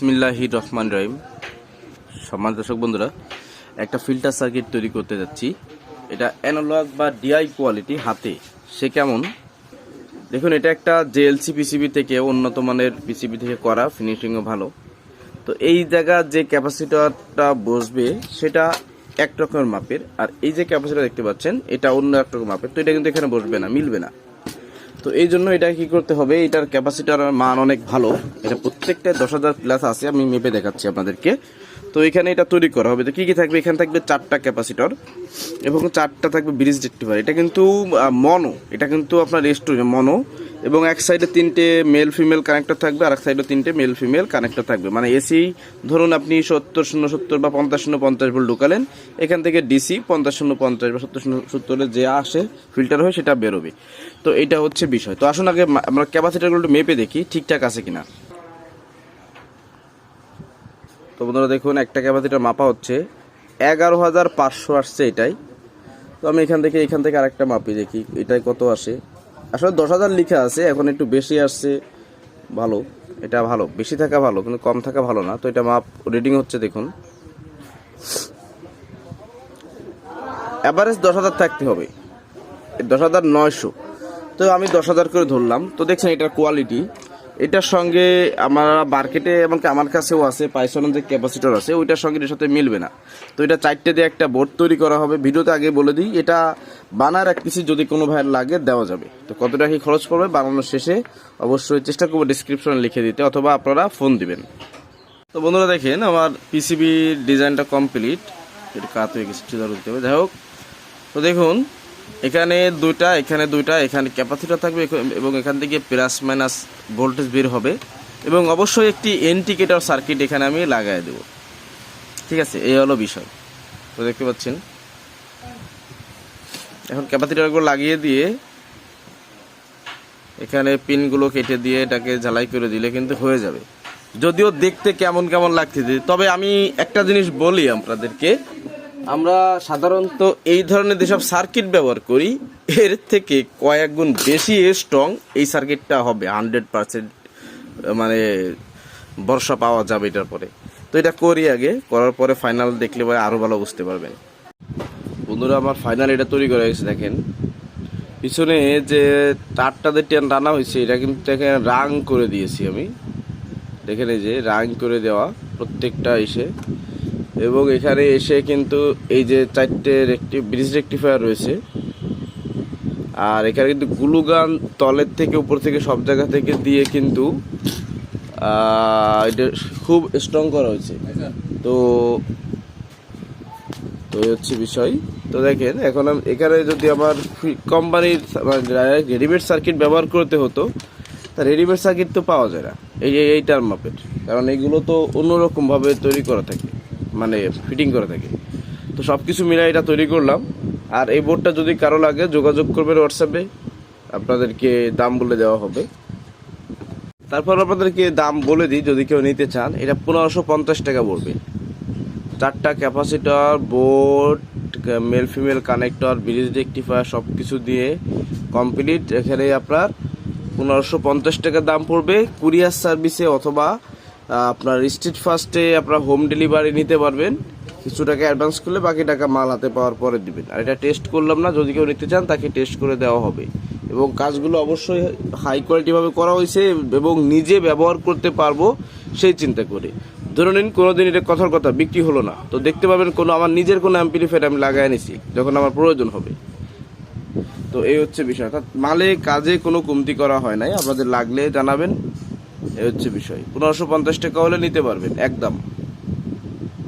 বিসমিল্লাহি রহমান রহিম। সম্মান দর্শক বন্ধুরা, একটা ফিল্টার সার্কিট তৈরি করতে যাচ্ছি। এটা অ্যানালগ বা ডিআই কোয়ালিটি হাতে। সে কেমন? দেখুন, এটা একটা জেএলসি পিসিবি থেকে উন্নত মানের পিসিবি থেকে করা ফিনিশিংও ভালো। তো এই জায়গা যে ক্যাপাসিটারটা বসবে, সেটা এক রকমের মাপের। আর এই যে ক্যাপাসিটার দেখতে পাচ্ছেন, এটা অন্য এক রকম মাপের। তো এটা কিন্তু এখানে বসবে না, মিলবে না। তো এই জন্য এটা কি করতে হবে? এটার ক্যাপাসিটার মান অনেক ভালো। এটা প্রত্যেকটা দশ হাজার প্লাস আছে, আমি মেপে দেখাচ্ছি আপনাদেরকে। তো এখানে এটা তৈরি করা হবে। তো কী কী থাকবে? এখানে থাকবে চারটা ক্যাপাসিটর এবং চারটা থাকবে ব্রিজ ডেক্টিভার এটা কিন্তু মনো এটা কিন্তু আপনার রেস্টুরেন্ট মনো এবং এক সাইডে তিনটে মেল ফিমেল কানেক্টর থাকবে, আর এক সাইডে তিনটে মেল ফিমেল কানেক্টর থাকবে। মানে এসি ধরুন আপনি সত্তর শূন্য সত্তর বা পঞ্চাশ শূন্য পঞ্চাশ ভোল্ট ঢুকালেন, এখান থেকে ডিসি পঞ্চাশ শূন্য পঞ্চাশ বা সত্তর শূন্য সত্তরে যে আসে ফিল্টার হয়ে সেটা বেরোবে। তো এটা হচ্ছে বিষয়। তো আসুন আগে আমরা ক্যাপাসিটারগুলো একটু মেপে দেখি, ঠিকঠাক আছে কিনা। তো বন্ধুরা দেখুন, একটা ক্যাপাসিটার মাপা হচ্ছে এগারো হাজার পাঁচশো আসছে এটাই। তো আমি এখান থেকে এখান থেকে আরেকটা মাপি দেখি, এটাই কত আসে? আসলে দশ হাজার লিখা আছে, এখন একটু বেশি আসছে, ভালো। এটা ভালো, বেশি থাকা ভালো, কিন্তু কম থাকা ভালো না। তো এটা মাপ রিডিং হচ্ছে দেখুন। অ্যাভারেজ দশ হাজার থাকতে হবে। দশ হাজার নয়শো। তো আমি দশ হাজার করে ধরলাম। তো দেখছেন এটার কোয়ালিটি এটার সঙ্গে আমার মার্কেটে এমনকি আমার কাছেও আছে পাইসনের যে ক্যাপাসিটর আছে, ওইটার সঙ্গে এর সাথে মিলবে না। তো এটা চারটে দিয়ে একটা বোর্ড তৈরি করা হবে। ভিডিওতে আগে বলে দিই, এটা বানার এক পিসি যদি কোনো ভাইয়ের লাগে, দেওয়া যাবে। তো কত টাকা কি খরচ পড়বে বানানোর শেষে অবশ্যই চেষ্টা করব ডিসক্রিপশনে লিখে দিতে, অথবা আপনারা ফোন দিবেন। তো বন্ধুরা দেখেন, আমার পিসিবির ডিজাইনটা কমপ্লিট এটা কাত হয়ে গেছে যাই হোক, তো দেখুন এখানে দুইটা এখানে দুইটা, এখানে ক্যাপাসিটার থাকবে এবং এখান থেকে প্লাস মাইনাস ভোল্টেজ বের হবে। এবং অবশ্যই একটি এন্টিকেটর সার্কিট এখানে আমি লাগাই দেব। ঠিক আছে, এই হলো বিষয়। তো দেখতে পাচ্ছেন। এখন ক্যাপাসিটারগুলো লাগিয়ে দিয়ে এখানে পিনগুলো কেটে দিয়ে এটাকে ঝালাই করে দিলে কিন্তু হয়ে যাবে। যদিও দেখতে কেমন কেমন লাগতেছে, তবে আমি একটা জিনিস বলি আপনাদেরকে। আমরা সাধারণত এই ধরনের যেসব সার্কিট ব্যবহার করি, এর থেকে কয়েক গুণ বেশি স্ট্রং এই সার্কিটটা হবে হান্ড্রেড পার্সেন্ট মানে বর্ষা পাওয়া যাবে এটার পরে। তো এটা করি আগে, করার পরে ফাইনাল দেখলে পরে আরও ভালো বুঝতে পারবেন। বন্ধুরা, আমার ফাইনাল এটা তৈরি করা হয়েছে, দেখেন। পিছনে যে তারটা যে টেন টানা হয়েছে, এটা কিন্তু এখানে রাং করে দিয়েছি আমি। দেখেন এই যে রাং করে দেওয়া প্রত্যেকটা এসে। এবং এখানে এসে কিন্তু এই যে চারটে ব্রিজ রেক্টিফায়ার রয়েছে। আর এখানে কিন্তু গ্লুগান তলের থেকে উপর থেকে সব জায়গা থেকে দিয়ে কিন্তু এটা খুব স্ট্রং করা হয়েছে। তো তো হচ্ছে বিষয়। তো দেখেন, এখন এখানে যদি আমার কোম্পানির রেডিমেড সার্কিট ব্যবহার করতে হতো, তা রেডিমেড সার্কিট তো পাওয়া যায় না। এই, এই- এইটার মাপের। কারণ এগুলো তো অন্যরকমভাবে তৈরি করা থাকে। মানে ফিটিং করে থাকে। তো সব কিছু মিলে এটা তৈরি করলাম। আর এই বোর্ডটা যদি কারও লাগে, যোগাযোগ করবেন হোয়াটসঅ্যাপে আপনাদেরকে দাম বলে দেওয়া হবে। তারপর আপনাদেরকে দাম বলে দিই, যদি কেউ নিতে চান। এটা পনেরোশো পঞ্চাশ টাকা পড়বে। চারটা capacitor board male female connector bridge rectifier সব কিছু দিয়ে কমপ্লিট এখানে আপনার পনেরোশো পঞ্চাশ টাকা দাম পড়বে। কুরিয়ার সার্ভিসে অথবা আপনার স্ট্রিট ফার্স্টে আপনার হোম ডেলিভারি নিতে পারবেন। কিছু টাকা অ্যাডভান্স করলে বাকি টাকা মাল হাতে পাওয়ার পরে দিবেন। আর এটা টেস্ট করলাম না, যদি কেউ নিতে চান তাকে টেস্ট করে দেওয়া হবে। এবং কাজগুলো অবশ্যই হাই কোয়ালিটিভাবে করা হয়েছে এবং নিজে ব্যবহার করতে পারব সেই চিন্তা করে। ধরে নিন কোনো দিন এটা কথার কথা, বিক্রি হলো না। তো দেখতে পাবেন কোনো আমার নিজের কোনো অ্যাম্পিলিফায়ার আমি লাগাই নিছি যখন আমার প্রয়োজন হবে। তো এই হচ্ছে বিষয়। অর্থাৎ মালে কাজে কোনো কমতি করা হয় নাই। আপনাদের লাগলে জানাবেন। এই হচ্ছে বিষয়। পনেরোশো পঞ্চাশ টাকা হলে নিতে পারবেন একদম।